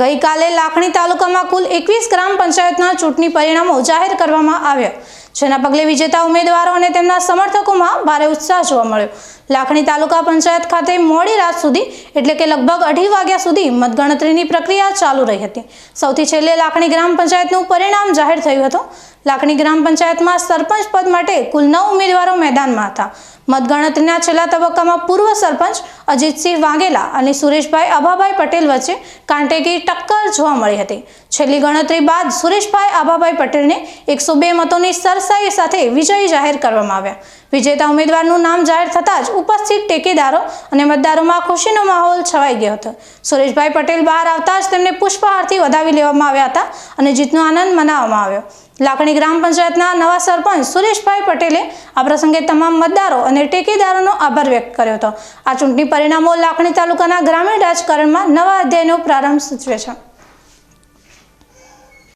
ગઈકાલે લાખણી તાલુકામાં કુલ એકવીસ ગ્રામ પંચાયતના ચૂંટણી પરિણામો જાહેર કરવામાં આવ્યા. જેના પગલે વિજેતા ઉમેદવારો અને તેમના સમર્થકોમાં ભારે ઉત્સાહ જોવા મળ્યો. લાખણી તાલુકા પંચાયત ખાતે મોડી રાત સુધી, એટલે કે લગભગ અઢી વાગ્યા સુધી, મતગણતરીની પ્રક્રિયા ચાલુ રહી હતી. સૌથી છેલ્લે લાખણી ગ્રામ પંચાયતનું પરિણામ જાહેર થયું હતું. લાખણી ગ્રામ પંચાયતમાં સરપંચ પદ માટે કુલ નવ ઉમેદવારો મેદાનમાં હતા. મતગણતરીના છેલ્લા તબક્કામાં પૂર્વ સરપંચ અજીતસિંહ વાઘેલા અને સુરેશભાઈ આભાભાઈ પટેલ વચ્ચે કાંટેકી ટક્કર જોવા મળી હતી. છેલ્લી ગણતરી બાદ સુરેશભાઈ આભાભાઈ પટેલને એકસો બે મતોની સરસાઈ સાથે વિજયી જાહેર કરવામાં આવ્યા. વિજેતા ઉમેદવારનું નામ જાહેર થતાં જ ઉપસ્થિત ટેકેદારો અને મતદારોમાં ખુશીનો માહોલ છવાઈ ગયો હતો. સુરેશભાઈ પટેલ બહાર આવતા જ તેમને પુષ્પહારથી વધાવી લેવામાં આવ્યા હતા અને જીતનો આનંદ મનાવવામાં આવ્યો. લાખણી ગ્રામ પંચાયતના નવા સરપંચ સુરેશભાઈ પટેલે આ પ્રસંગે તમામ મતદારો અને ટેકેદારોનો આભાર વ્યક્ત કર્યો હતો. આ ચૂંટણી પરિણામો લાખણી તાલુકાના ગ્રામીણ રાજકારણમાં નવા અધ્યાયનો પ્રારંભ સૂચવે છે.